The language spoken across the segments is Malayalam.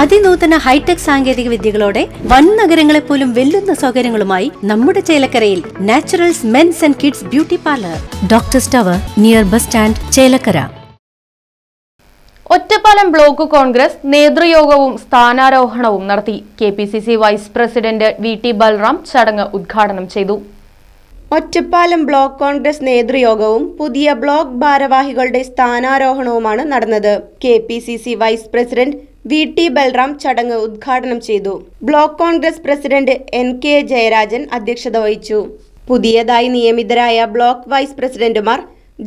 അതിനൂതന ഹൈടെക് സാങ്കേതിക വിദ്യകളോടെ വൻ നഗരങ്ങളെ പോലും വെല്ലുന്ന സൗകര്യങ്ങളുമായി നമ്മുടെ ചേലക്കരയിൽ naturals men's and kids beauty parlour. Doctor സ്റ്റവർ near bus stand Chelakkara. Ottapalam block Congress നേതൃയോഗവും സ്ഥാനാരോഹണവും നടത്തി K P C C vice president V T Balram ചടങ്ങ് ഉദ്ഘാടനം ചെയ്തു. ഒറ്റപ്പാലം ബ്ലോക്ക് കോൺഗ്രസ് നേതൃയോഗവും പുതിയ ബ്ലോക്ക് ഭാരവാഹികളുടെ സ്ഥാനാരോഹണവുമാണ് നടന്നത്. K P C C vice president V T Balram ചടങ്ങ് ഉദ്ഘാടനം ചെയ്തു. Block Congress president N K Jayarajan അധ്യക്ഷത വഹിച്ചു. പുതിയതായി നിയമിതരായ ബ്ലോക്ക് വൈസ് പ്രസിഡന്റുമാർ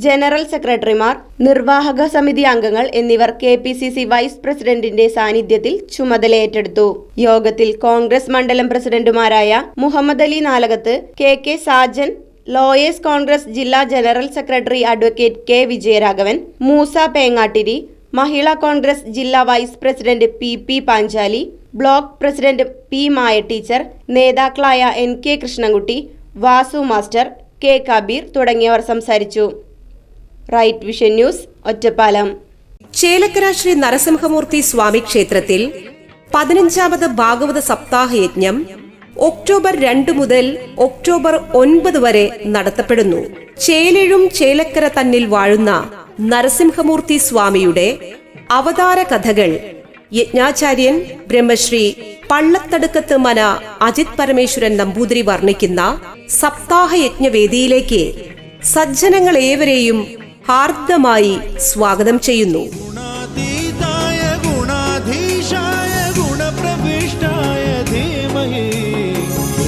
ജനറൽ സെക്രട്ടറിമാർ നിർവാഹക സമിതി അംഗങ്ങൾ എന്നിവർ K P C C vice പ്രസിഡന്റിന്റെ സാന്നിധ്യത്തിൽ ചുമതലയേറ്റെടുത്തു. യോഗത്തിൽ കോൺഗ്രസ് മണ്ഡലം പ്രസിഡന്റുമാരായ Muhammad Ali Nalakath K K Sajan lawyers Congress ജില്ലാ general secretary advocate K Vijayaraghavan Moosa Pengattiri Mahila Congress ജില്ലാ vice president P P Panchali block president P Maya teacher നേതാക്കളായ N K Krishnankutty Vasu master K Kabir തുടങ്ങിയവർ സംസാരിച്ചു. Right Vision News Ottapalam. Chelakkara Shri Narasimhamoorthy Swami ക്ഷേത്രത്തിൽ പതിനഞ്ചാമത് ഭാഗവത സപ്താഹ യജ്ഞം ഒക്ടോബർ രണ്ട് മുതൽ ഒക്ടോബർ ഒൻപത് വരെ നടത്തപ്പെടുന്നു. ചേലഴും ചേലക്കര തന്നിൽ വാഴുന്ന നരസിംഹമൂർത്തി സ്വാമിയുടെ അവതാര കഥകൾ യജ്ഞാചാര്യൻ ബ്രഹ്മശ്രീ പള്ളത്തടുക്കത്ത് മന അജിത് പരമേശ്വരൻ നമ്പൂതിരി വർണ്ണിക്കുന്ന സപ്താഹ യജ്ഞവേദിയിലേക്ക് സജ്ജനങ്ങൾ ഏവരെയും ഹാർദമായി സ്വാഗതം ചെയ്യുന്നു गुणातीताय गुणाधीशाय गुणप्रविष्टाय धीमहि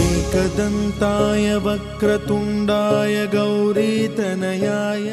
एकदन्ताय वक्रतुण्डाय गौरीतनयाय